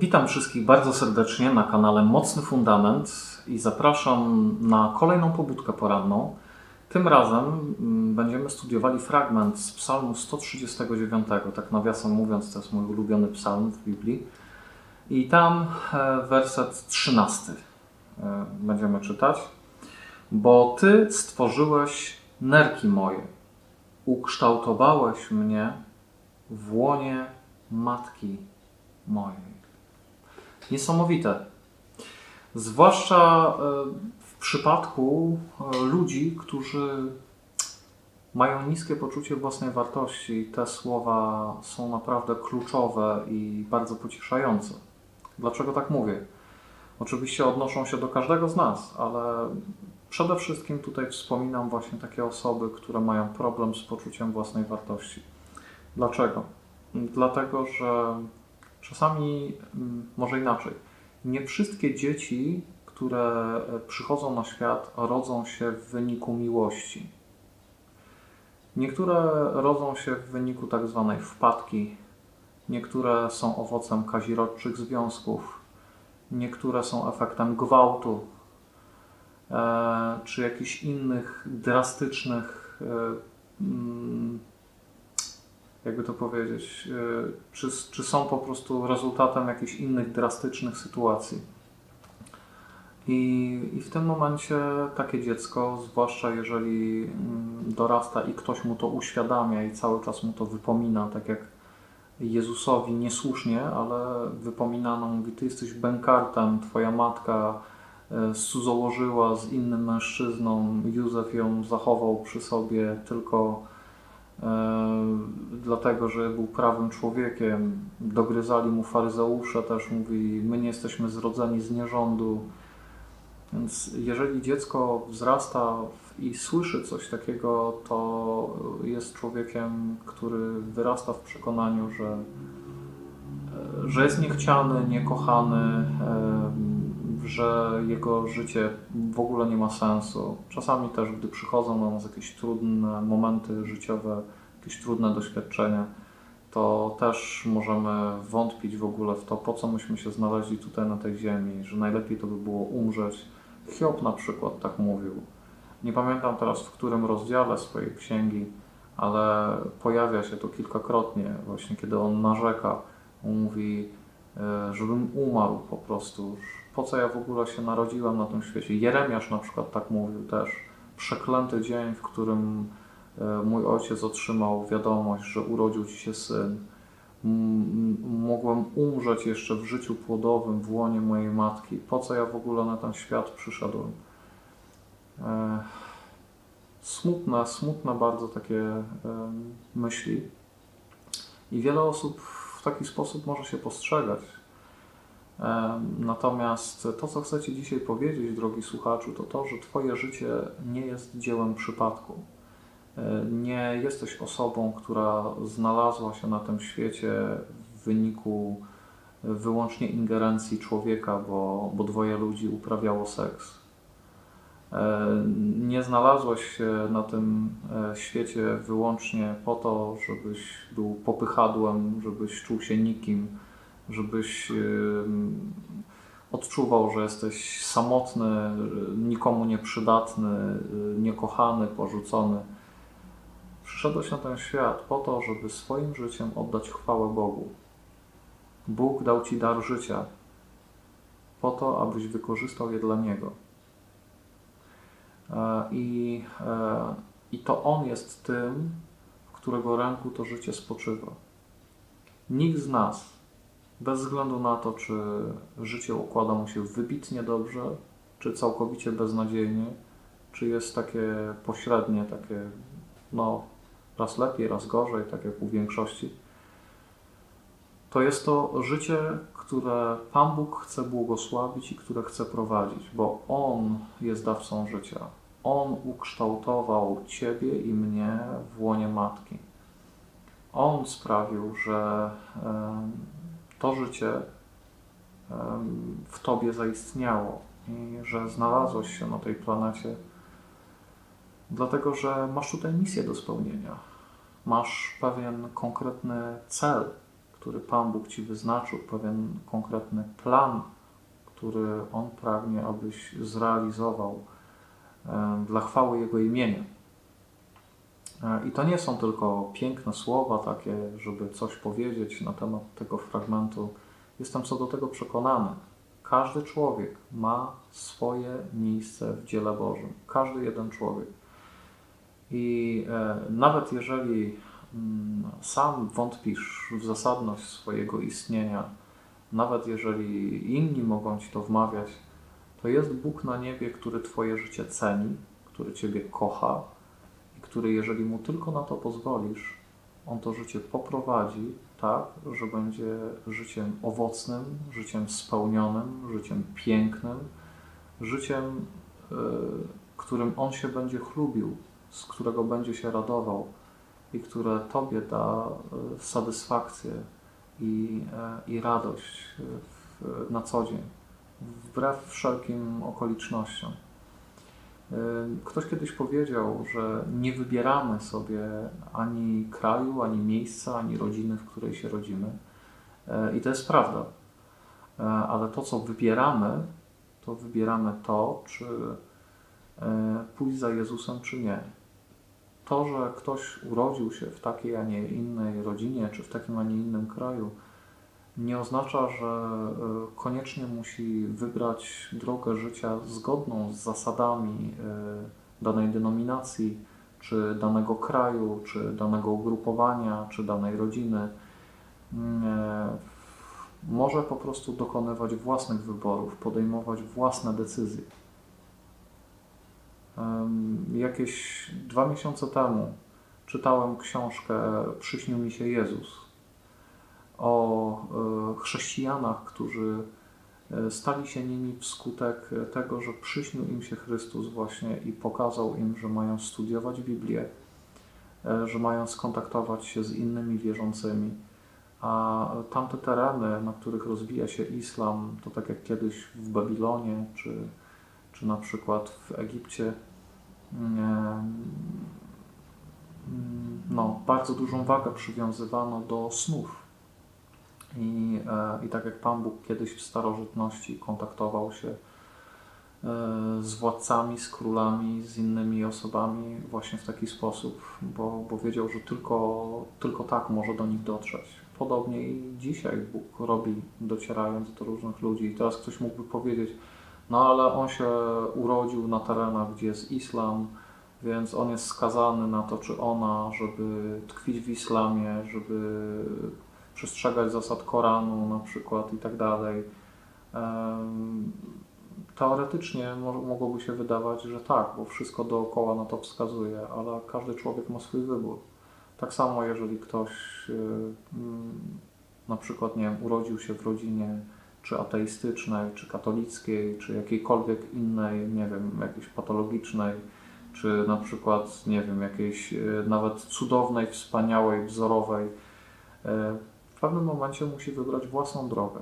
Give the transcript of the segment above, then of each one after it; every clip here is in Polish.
Witam wszystkich bardzo serdecznie na kanale Mocny Fundament i zapraszam na kolejną pobudkę poranną. Tym razem mm, będziemy studiowali fragment z Psalmu 139. Tak nawiasem mówiąc, to jest mój ulubiony psalm w Biblii. I tam e, werset 13 e, będziemy czytać. Bo Ty stworzyłeś nerki moje, ukształtowałeś mnie w łonie matki mojej. Niesamowite. Zwłaszcza e, w przypadku e, ludzi, którzy mają niskie poczucie własnej wartości. Te słowa są naprawdę kluczowe i bardzo pocieszające. Dlaczego tak mówię? Oczywiście odnoszą się do każdego z nas, ale przede wszystkim tutaj wspominam właśnie takie osoby, które mają problem z poczuciem własnej wartości. Dlaczego? Dlatego, że czasami, mm, może inaczej, nie wszystkie dzieci, które e, przychodzą na świat, rodzą się w wyniku miłości. Niektóre rodzą się w wyniku tak zwanej wpadki, niektóre są owocem kazirodczych związków, niektóre są efektem gwałtu, e, czy jakichś innych drastycznych, e, mm, jakby to powiedzieć, e, czy, czy są po prostu rezultatem jakichś innych drastycznych sytuacji. I, I w tym momencie takie dziecko, zwłaszcza jeżeli mm, dorasta i ktoś mu to uświadamia i cały czas mu to wypomina, tak jak Jezusowi niesłusznie, ale wypominano, mówi, ty jesteś bękartem, twoja matka e, cudzołożyła z innym mężczyzną, Józef ją zachował przy sobie tylko e, dlatego, że był prawym człowiekiem. Dogryzali mu faryzeusze też, mówi, my nie jesteśmy zrodzeni z nierządu. Więc jeżeli dziecko wzrasta i słyszy coś takiego, to jest człowiekiem, który wyrasta w przekonaniu, że, że jest niechciany, niekochany, że jego życie w ogóle nie ma sensu. Czasami też, gdy przychodzą do nas jakieś trudne momenty życiowe, jakieś trudne doświadczenia, to też możemy wątpić w ogóle w to, po co myśmy się znaleźli tutaj na tej ziemi, że najlepiej to by było umrzeć. Hiob na przykład tak mówił. Nie pamiętam teraz w którym rozdziale swojej księgi, ale pojawia się to kilkakrotnie, właśnie kiedy on narzeka. On mówi, e, żebym umarł po prostu. Po co ja w ogóle się narodziłem na tym świecie? Jeremiasz na przykład tak mówił też. Przeklęty dzień, w którym e, mój ojciec otrzymał wiadomość, że urodził ci się syn. Mogłem umrzeć jeszcze w życiu płodowym w łonie mojej matki. Po co ja w ogóle na ten świat przyszedłem? Smutne, smutne bardzo takie e, myśli. I wiele osób w taki sposób może się postrzegać. E, Natomiast to, co chcę Ci dzisiaj powiedzieć, drogi słuchaczu, to to, że Twoje życie nie jest dziełem przypadku. E, Nie jesteś osobą, która znalazła się na tym świecie w wyniku wyłącznie ingerencji człowieka, bo, bo dwoje ludzi uprawiało seks. E, Nie znalazłeś się na tym e, świecie wyłącznie po to, żebyś był popychadłem, żebyś czuł się nikim, żebyś odczuwał, że jesteś samotny, nikomu nieprzydatny, niekochany, porzucony. Przyszedłeś na ten świat po to, żeby swoim życiem oddać chwałę Bogu. Bóg dał Ci dar życia po to, abyś wykorzystał je dla Niego. E, I, e, I to On jest tym, w którego ręku to życie spoczywa. Nikt z nas, bez względu na to, czy życie układa mu się wybitnie dobrze, czy całkowicie beznadziejnie, czy jest takie pośrednie, takie no, raz lepiej, raz gorzej, tak jak u większości, to jest to życie, które Pan Bóg chce błogosławić i które chce prowadzić, bo On jest dawcą życia. On ukształtował Ciebie i mnie w łonie Matki. On sprawił, że to życie w Tobie zaistniało. i że znalazłeś się na tej planecie, dlatego że masz tutaj misję do spełnienia. Masz pewien konkretny cel, który Pan Bóg ci wyznaczył, pewien konkretny plan, który On pragnie, abyś zrealizował dla chwały Jego imienia. E, I to nie są tylko piękne słowa, takie, żeby coś powiedzieć na temat tego fragmentu. Jestem co do tego przekonany. Każdy człowiek ma swoje miejsce w dziele Bożym. Każdy jeden człowiek. I e, nawet jeżeli mm, sam wątpisz w zasadność swojego istnienia, nawet jeżeli inni mogą ci to wmawiać, to jest Bóg na niebie, który Twoje życie ceni, który Ciebie kocha i który, jeżeli Mu tylko na to pozwolisz, On to życie poprowadzi tak, że będzie życiem owocnym, życiem spełnionym, życiem pięknym, życiem, y, którym On się będzie chlubił, z którego będzie się radował i które Tobie da y, satysfakcję i, y, i radość w, na co dzień, wbrew wszelkim okolicznościom. Ktoś kiedyś powiedział, że nie wybieramy sobie ani kraju, ani miejsca, ani rodziny, w której się rodzimy. I to jest prawda. Ale to, co wybieramy, to wybieramy to, czy pójść za Jezusem, czy nie. To, że ktoś urodził się w takiej, a nie innej rodzinie, czy w takim, a nie innym kraju, nie oznacza, że y, koniecznie musi wybrać drogę życia zgodną z zasadami y, danej denominacji, czy danego kraju, czy danego ugrupowania, czy danej rodziny. Mm, e, Może po prostu dokonywać własnych wyborów, podejmować własne decyzje. Jakieś dwa miesiące temu czytałem książkę Przyśnił mi się Jezus o e, chrześcijanach, którzy e, stali się nimi wskutek tego, że przyśnił im się Chrystus właśnie i pokazał im, że mają studiować Biblię, e, że mają skontaktować się z innymi wierzącymi. A tamte tereny, na których rozwija się islam, to tak jak kiedyś w Babilonie, czy, czy na przykład w Egipcie, mm, no, bardzo dużą wagę przywiązywano do snów. I, e, I tak jak Pan Bóg kiedyś w starożytności kontaktował się e, z władcami, z królami, z innymi osobami właśnie w taki sposób, bo, bo wiedział, że tylko, tylko tak może do nich dotrzeć. Podobnie i dzisiaj Bóg robi, docierając do różnych ludzi. I teraz ktoś mógłby powiedzieć, no ale on się urodził na terenach, gdzie jest islam, więc on jest skazany na to, czy ona, żeby tkwić w islamie, żeby przestrzegać zasad Koranu na przykład i tak dalej. Teoretycznie mo- mogłoby się wydawać, że tak, bo wszystko dookoła na to wskazuje, ale każdy człowiek ma swój wybór. Tak samo, jeżeli ktoś y, na przykład, nie wiem, urodził się w rodzinie czy ateistycznej, czy katolickiej, czy jakiejkolwiek innej, nie wiem, jakiejś patologicznej, czy na przykład, nie wiem, jakiejś y, nawet cudownej, wspaniałej, wzorowej, y, w pewnym momencie musi wybrać własną drogę.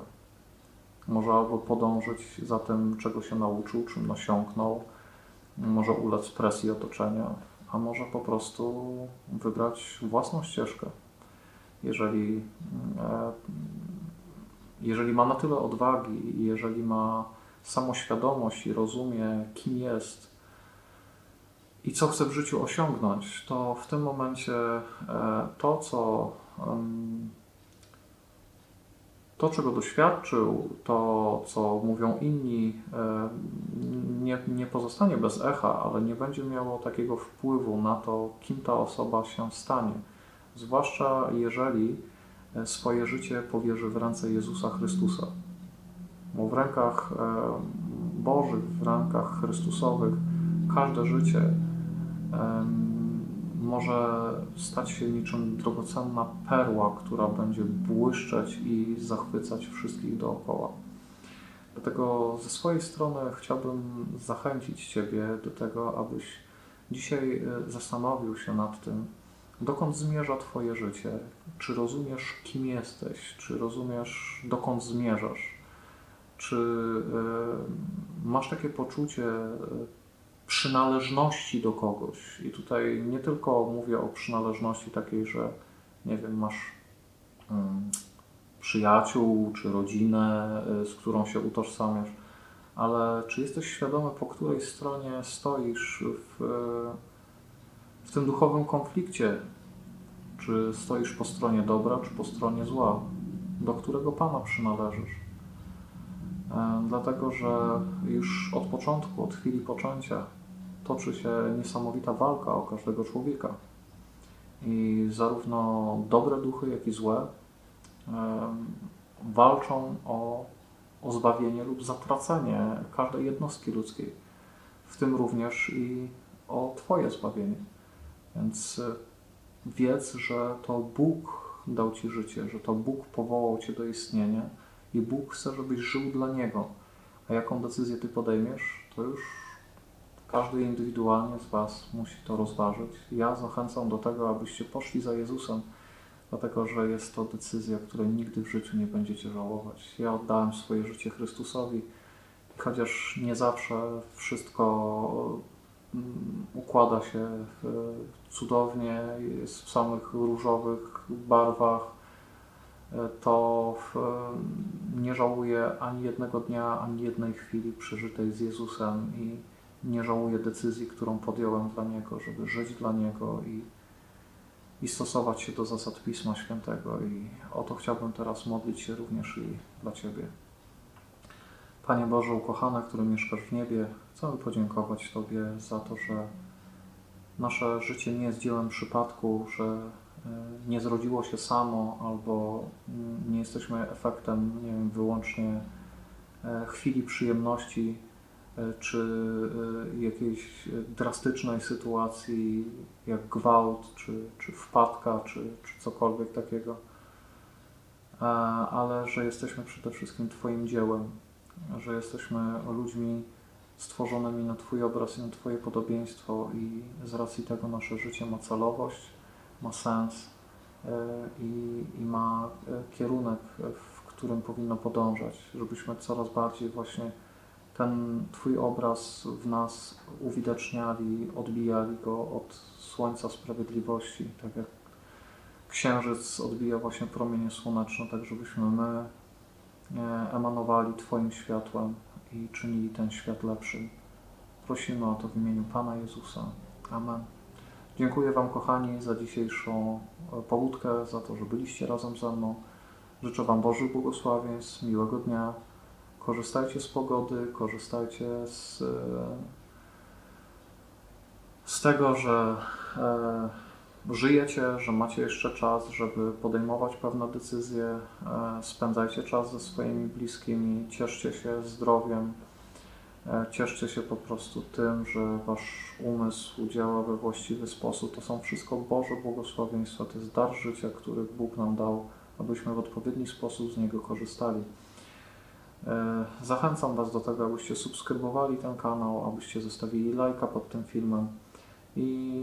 Może albo podążyć za tym, czego się nauczył, czym nasiąknął, może ulec presji otoczenia, a może po prostu wybrać własną ścieżkę. Jeżeli, e, jeżeli ma na tyle odwagi jeżeli ma samoświadomość i rozumie, kim jest i co chce w życiu osiągnąć, to w tym momencie e, to, co to, czego doświadczył, to, co mówią inni, e, nie, nie pozostanie bez echa, ale nie będzie miało takiego wpływu na to, kim ta osoba się stanie. Zwłaszcza jeżeli swoje życie powierzy w ręce Jezusa Chrystusa. Bo w rękach e, Bożych, w rękach Chrystusowych, każde życie em, może stać się niczym drogocenna perła, która będzie błyszczeć i zachwycać wszystkich dookoła. Dlatego ze swojej strony chciałbym zachęcić Ciebie do tego, abyś dzisiaj e, zastanowił się nad tym, dokąd zmierza Twoje życie. Czy rozumiesz, kim jesteś? Czy rozumiesz, dokąd zmierzasz? Czy e, masz takie poczucie e, przynależności do kogoś. I tutaj nie tylko mówię o przynależności takiej, że nie wiem, masz mm, przyjaciół czy rodzinę, y, z którą się utożsamiasz, ale czy jesteś świadomy, po której stronie stoisz w, w tym duchowym konflikcie? Czy stoisz po stronie dobra, czy po stronie zła? Do którego Pana przynależysz? E, Dlatego, że już od początku, od chwili poczęcia, toczy się niesamowita walka o każdego człowieka. I zarówno dobre duchy, jak i złe em, walczą o, o zbawienie lub zatracenie każdej jednostki ludzkiej, w tym również i o Twoje zbawienie. Więc y, wiedz, że to Bóg dał Ci życie, że to Bóg powołał Cię do istnienia i Bóg chce, żebyś żył dla Niego. A jaką decyzję Ty podejmiesz, to już każdy indywidualnie z Was musi to rozważyć. Ja zachęcam do tego, abyście poszli za Jezusem, dlatego że jest to decyzja, której nigdy w życiu nie będziecie żałować. Ja oddałem swoje życie Chrystusowi i chociaż nie zawsze wszystko układa się cudownie, jest w samych różowych barwach, e, to w, nie żałuję ani jednego dnia, ani jednej chwili przeżytej z Jezusem i nie żałuję decyzji, którą podjąłem dla Niego, żeby żyć dla Niego i, i stosować się do zasad Pisma Świętego. I o to chciałbym teraz modlić się również i dla Ciebie. Panie Boże ukochany, który mieszkasz w niebie, chcemy podziękować Tobie za to, że nasze życie nie jest dziełem przypadku, że e, nie zrodziło się samo, albo nie jesteśmy efektem, nie wiem, wyłącznie e, chwili przyjemności, e, czy jakiejś drastycznej sytuacji, jak gwałt, czy, czy wpadka, czy, czy cokolwiek takiego, ale że jesteśmy przede wszystkim Twoim dziełem, że jesteśmy ludźmi stworzonymi na Twój obraz i na Twoje podobieństwo i z racji tego nasze życie ma celowość, ma sens e, i, i ma e, kierunek, w którym powinno podążać, żebyśmy coraz bardziej właśnie ten Twój obraz w nas uwidaczniali, odbijali go od słońca sprawiedliwości, tak jak księżyc odbija właśnie promienie słoneczne, tak żebyśmy my emanowali Twoim światłem i czynili ten świat lepszym. Prosimy o to w imieniu Pana Jezusa. Amen. Dziękuję Wam, kochani, za dzisiejszą e, pobudkę, za to, że byliście razem ze mną. Życzę Wam Bożych błogosławieństw, miłego dnia. Korzystajcie z pogody, korzystajcie z, e, z tego, że e, żyjecie, że macie jeszcze czas, żeby podejmować pewne decyzje. E, spędzajcie czas ze swoimi bliskimi, cieszcie się zdrowiem, e, cieszcie się po prostu tym, że wasz umysł działa we właściwy sposób. To są wszystko Boże błogosławieństwa, to jest dar życia, który Bóg nam dał, abyśmy w odpowiedni sposób z niego korzystali. E, Zachęcam Was do tego, abyście subskrybowali ten kanał, abyście zostawili lajka pod tym filmem i